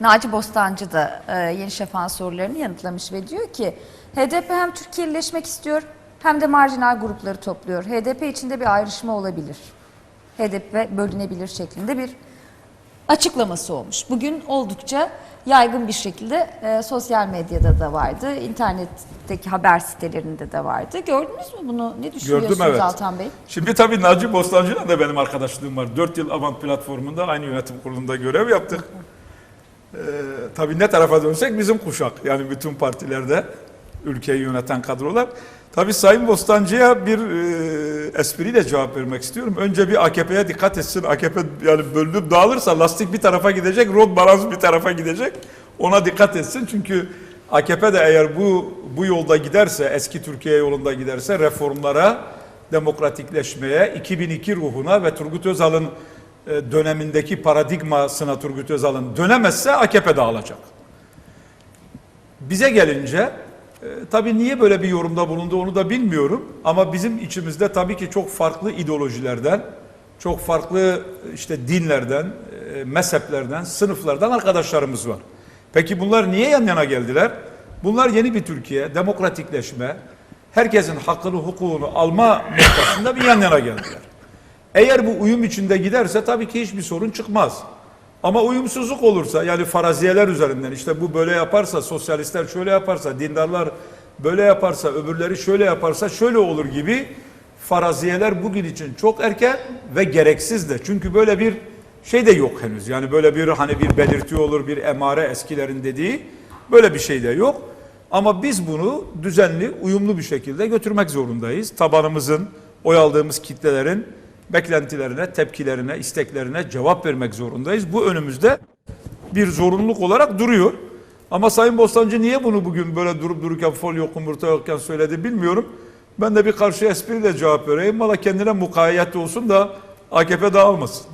Naci Bostancı da e, Yeni Şafak'ın sorularını yanıtlamış ve diyor ki HDP hem Türkiye'lileşmek istiyor hem de marjinal grupları topluyor. HDP içinde bir ayrışma olabilir. HDP bölünebilir şeklinde bir açıklaması olmuş. Bugün oldukça yaygın bir şekilde e, sosyal medyada da vardı, internetteki haber sitelerinde de vardı. Gördünüz mü bunu? Ne düşünüyorsunuz evet. Altan Bey? Şimdi tabii Naci Bostancı'yla da benim arkadaşlığım var. 4 yıl Avant platformunda aynı yönetim kurulunda görev yaptık. Ee, tabii ne tarafa dönsek bizim kuşak. Yani bütün partilerde ülkeyi yöneten kadrolar. Tabii Sayın Bostancı'ya bir e, espriyle cevap vermek istiyorum. Önce bir AKP'ye dikkat etsin. AKP yani bölünüp dağılırsa lastik bir tarafa gidecek, rod balans bir tarafa gidecek. Ona dikkat etsin. Çünkü AKP de eğer bu bu yolda giderse, eski Türkiye yolunda giderse reformlara, demokratikleşmeye, 2002 ruhuna ve Turgut Özal'ın e, dönemindeki paradigmasına Turgut Özal'ın dönemezse AKP dağılacak. Bize gelince e, tabii niye böyle bir yorumda bulundu onu da bilmiyorum ama bizim içimizde tabii ki çok farklı ideolojilerden, çok farklı işte dinlerden, e, mezheplerden, sınıflardan arkadaşlarımız var. Peki bunlar niye yan yana geldiler? Bunlar yeni bir Türkiye, demokratikleşme, herkesin hakkını, hukukunu alma noktasında bir yan yana geldiler. Eğer bu uyum içinde giderse tabii ki hiçbir sorun çıkmaz. Ama uyumsuzluk olursa yani faraziyeler üzerinden işte bu böyle yaparsa, sosyalistler şöyle yaparsa, dindarlar böyle yaparsa, öbürleri şöyle yaparsa şöyle olur gibi faraziyeler bugün için çok erken ve gereksiz de. Çünkü böyle bir şey de yok henüz. Yani böyle bir hani bir belirti olur, bir emare eskilerin dediği böyle bir şey de yok. Ama biz bunu düzenli, uyumlu bir şekilde götürmek zorundayız. Tabanımızın, oy aldığımız kitlelerin beklentilerine, tepkilerine, isteklerine cevap vermek zorundayız. Bu önümüzde bir zorunluluk olarak duruyor. Ama Sayın Bostancı niye bunu bugün böyle durup dururken folyo yok, yumurta yokken söyledi bilmiyorum. Ben de bir karşı espriyle cevap vereyim. Valla kendine mukayyet olsun da AKP dağılmasın.